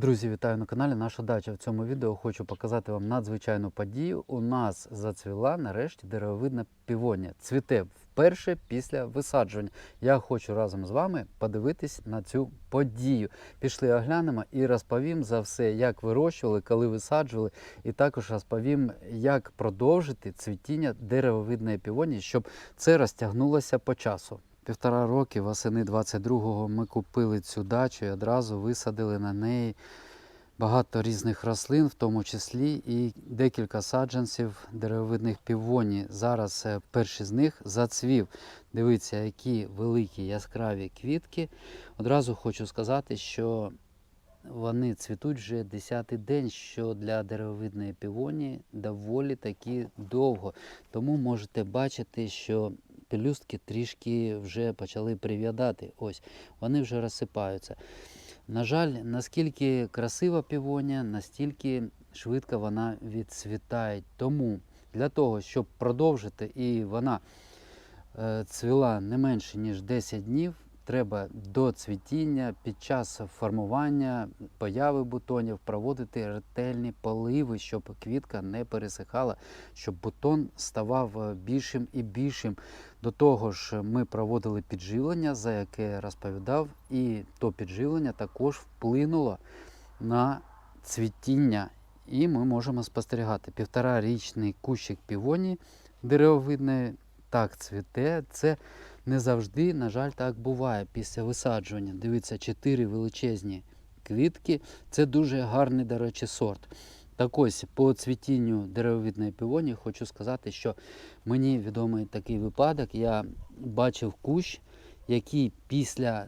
Друзі, вітаю на каналі Наша дача. В цьому відео хочу показати вам надзвичайну подію. У нас зацвіла нарешті деревовидна півонія. Цвіте вперше після висаджування. Я хочу разом з вами подивитись на цю подію. Пішли оглянемо і розповім за все, як вирощували, коли висаджували, і також розповім, як продовжити цвітіння деревовидної півонії, щоб це розтягнулося по часу. Півтора роки восени 22-го ми купили цю дачу і одразу висадили на неї багато різних рослин, в тому числі і декілька саджанців деревовидних півоній. Зараз е, перший з них зацвів. Дивіться, які великі яскраві квітки. Одразу хочу сказати, що вони цвітуть вже 10-й день, що для деревовидної півонії доволі таки довго. Тому можете бачити, що пелюстки трішки вже почали прив'ядати. Ось вони вже розсипаються. На жаль, наскільки красива півонія, настільки швидко вона відцвітає. Тому для того, щоб продовжити і вона е, цвіла не менше ніж 10 днів, треба до цвітіння під час формування появи бутонів проводити ретельні поливи, щоб квітка не пересихала, щоб бутон ставав е, більшим і більшим. До того ж, ми проводили підживлення, за яке я розповідав, і то підживлення також вплинуло на цвітіння. І ми можемо спостерігати півторарічний кущик півонії деревовидної так цвіте. Це не завжди, на жаль, так буває після висаджування. Дивіться, чотири величезні квітки. Це дуже гарний, до речі, сорт. Так ось по цвітінню деревовидної півонії хочу сказати, що мені відомий такий випадок. Я бачив кущ, який після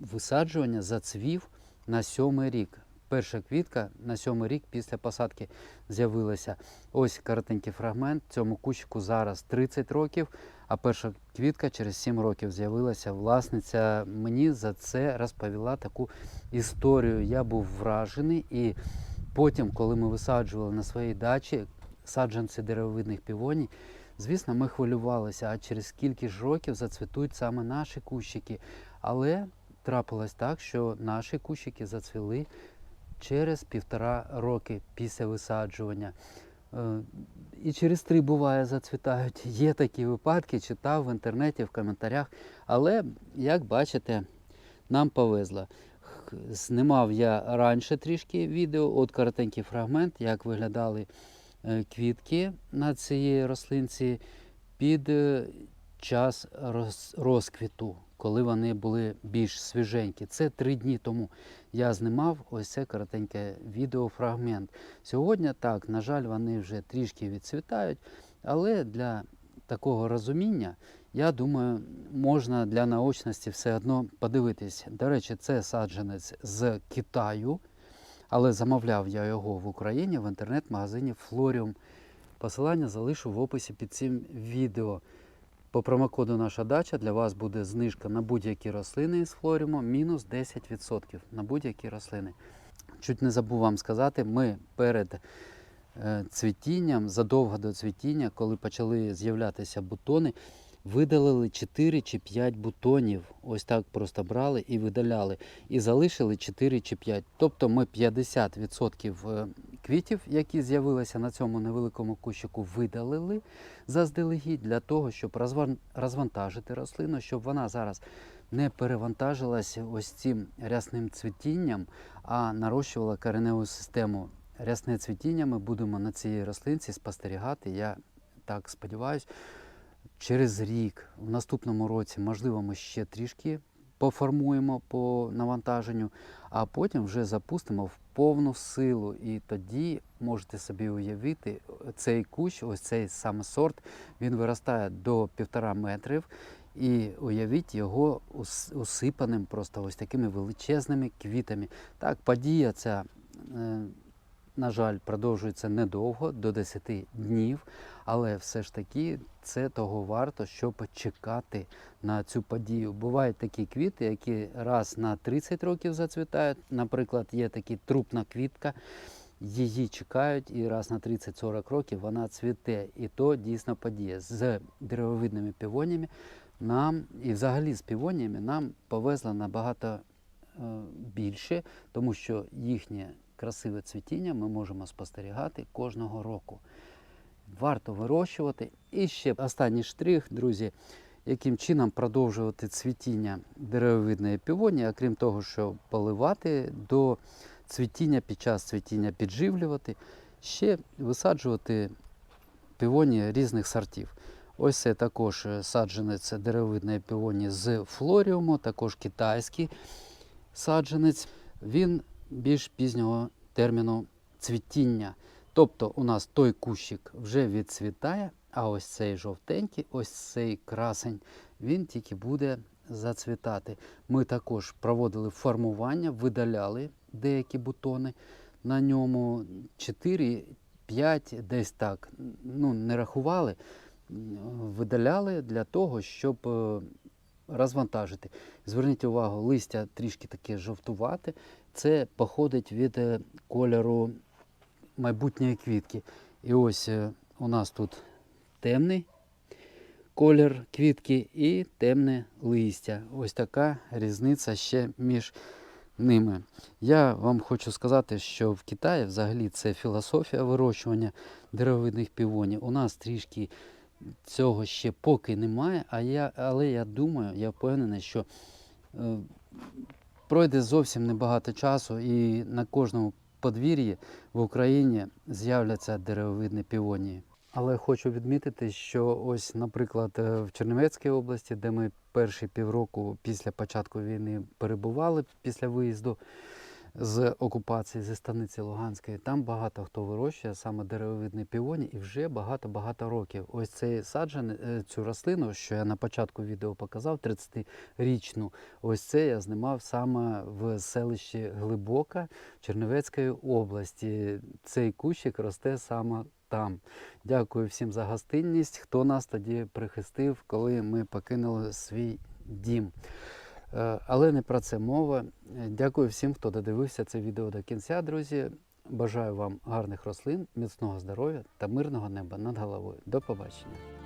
висаджування зацвів на сьомий рік. Перша квітка на сьомий рік після посадки з'явилася. Ось коротенький фрагмент. Цьому кущику зараз 30 років, а перша квітка через 7 років з'явилася. Власниця мені за це розповіла таку історію. Я був вражений і потім, коли ми висаджували на своїй дачі саджанці деревовидних півоній, звісно, ми хвилювалися, а через скільки ж років зацвітуть саме наші кущики. Але трапилось так, що наші кущики зацвіли через півтора роки після висаджування. Е, І через три буває зацвітають. Є такі випадки, читав в інтернеті, в коментарях. Але, як бачите, нам повезло. Знімав я раніше трішки відео, от коротенький фрагмент, як виглядали е, квітки на цій рослинці під е, час розквіту, коли вони були більш свіженькі. Це три дні тому я знімав ось це коротеньке відеофрагмент. Сьогодні так, на жаль, вони вже трішки відцвітають, але для такого розуміння, я думаю, можна для наочності все одно подивитись. До речі, це саджанець з Китаю, але замовляв я його в Україні в інтернет-магазині Florium. Посилання залишу в описі під цим відео. По промокоду Наша дача для вас буде знижка на будь-які рослини із Флорімо мінус 10% на будь-які рослини. Чуть не забув вам сказати, ми перед е, цвітінням, задовго до цвітіння, коли почали з'являтися бутони, видалили 4 чи 5 бутонів. Ось так просто брали і видаляли. І залишили 4 чи 5. Тобто ми 50% е, квітів, які з'явилися на цьому невеликому кущику, видалили заздалегідь для того, щоб розвантажити рослину, щоб вона зараз не перевантажилась ось цим рясним цвітінням, а нарощувала кореневу систему. Рясне цвітіння ми будемо на цій рослинці спостерігати. Я так сподіваюся, через рік, в наступному році, можливо, ми ще трішки поформуємо по навантаженню, а потім вже запустимо в повну силу. І тоді можете собі уявити, цей кущ, ось цей саме сорт, він виростає до півтора метрів. І уявіть його ус- усипаним просто ось такими величезними квітами. Так, подія ця, е, на жаль, продовжується недовго, до 10 днів, але все ж таки це того варто, щоб чекати на цю подію. Бувають такі квіти, які раз на 30 років зацвітають. Наприклад, є такі трупна квітка, її чекають, і раз на 30-40 років вона цвіте. І то дійсно подія. З деревовидними півоніями нам і взагалі з півоніями нам повезло набагато більше, тому що їхнє красиве цвітіння ми можемо спостерігати кожного року. Варто вирощувати. І ще останній штрих, друзі, яким чином продовжувати цвітіння деревовидної півонії, а крім того, що поливати до цвітіння, під час цвітіння підживлювати, ще висаджувати півонії різних сортів. Ось це також е, саджанець деревовидної півонії з флоріуму, також китайський саджанець. Він більш пізнього терміну цвітіння. Тобто у нас той кущик вже відцвітає, а ось цей жовтенький, ось цей красень, він тільки буде зацвітати. Ми також проводили формування, видаляли деякі бутони на ньому 4, 5, десь так. Ну, не рахували, видаляли для того, щоб е, розвантажити. Зверніть увагу, листя трішки таке жовтувате. Це походить від е, кольору майбутньої квітки. І ось е, у нас тут темний колір квітки і темне листя. Ось така різниця ще між ними. Я вам хочу сказати, що в Китаї взагалі це філософія вирощування деревовидних півонів. У нас трішки цього ще поки немає, а я, але я думаю, я впевнений, що е, пройде зовсім небагато часу і на кожному подвір'ї в Україні з'являться деревовидні півонії. Але хочу відмітити, що ось, наприклад, е, в Чернівецькій області, де ми перші півроку після початку війни перебували після виїзду з окупації зі станиці Луганської, там багато хто вирощує саме деревовидні півоні і вже багато-багато років. Ось цей саджан, е, цю рослину, що я на початку відео показав, 30-річну, ось це я знімав саме в селищі Глибока Чернівецької області. Цей кущик росте саме там. Дякую всім за гостинність, хто нас тоді прихистив, коли ми покинули свій дім. Е, Але не про це мова. Е, Дякую всім, хто додивився це відео до кінця, друзі. Бажаю вам гарних рослин, міцного здоров'я та мирного неба над головою. До побачення.